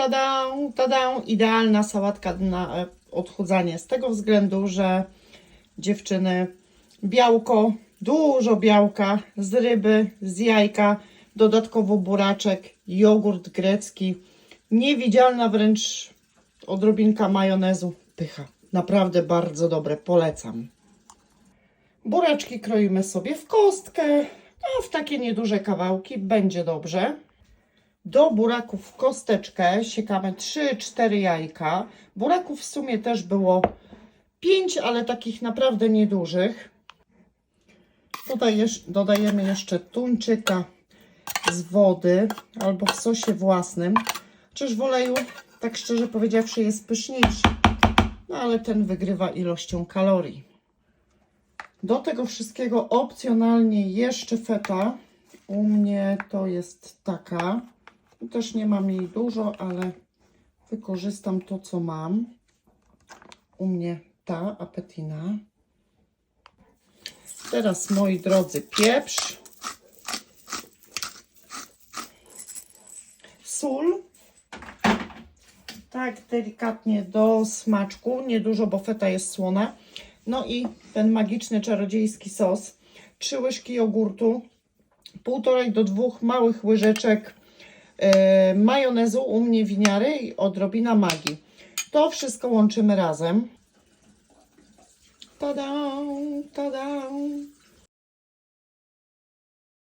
tada, tada, idealna sałatka na e, odchudzanie z tego względu, że dziewczyny, białko, dużo białka z ryby, z jajka, dodatkowo buraczek, jogurt grecki, niewidzialna wręcz odrobinka majonezu, pycha. Naprawdę bardzo dobre, polecam. Buraczki kroimy sobie w kostkę, no w takie nieduże kawałki, będzie dobrze. Do buraków w kosteczkę siekamy 3-4 jajka. Buraków w sumie też było 5, ale takich naprawdę niedużych. Tutaj dodajemy jeszcze tuńczyka z wody albo w sosie własnym. Chociaż w oleju, tak szczerze powiedziawszy, jest pyszniejszy. No ale ten wygrywa ilością kalorii. Do tego wszystkiego opcjonalnie jeszcze feta. U mnie to jest taka. Też nie mam jej dużo, ale wykorzystam to, co mam. U mnie ta apetina. Teraz, moi drodzy, pieprz. Sól. Tak, delikatnie do smaczku. Niedużo, bo feta jest słona. No i ten magiczny, czarodziejski sos. Trzy łyżki jogurtu. Półtorej do dwóch małych łyżeczek majonezu, u mnie winiary i odrobina magii. To wszystko łączymy razem. Tada, tada.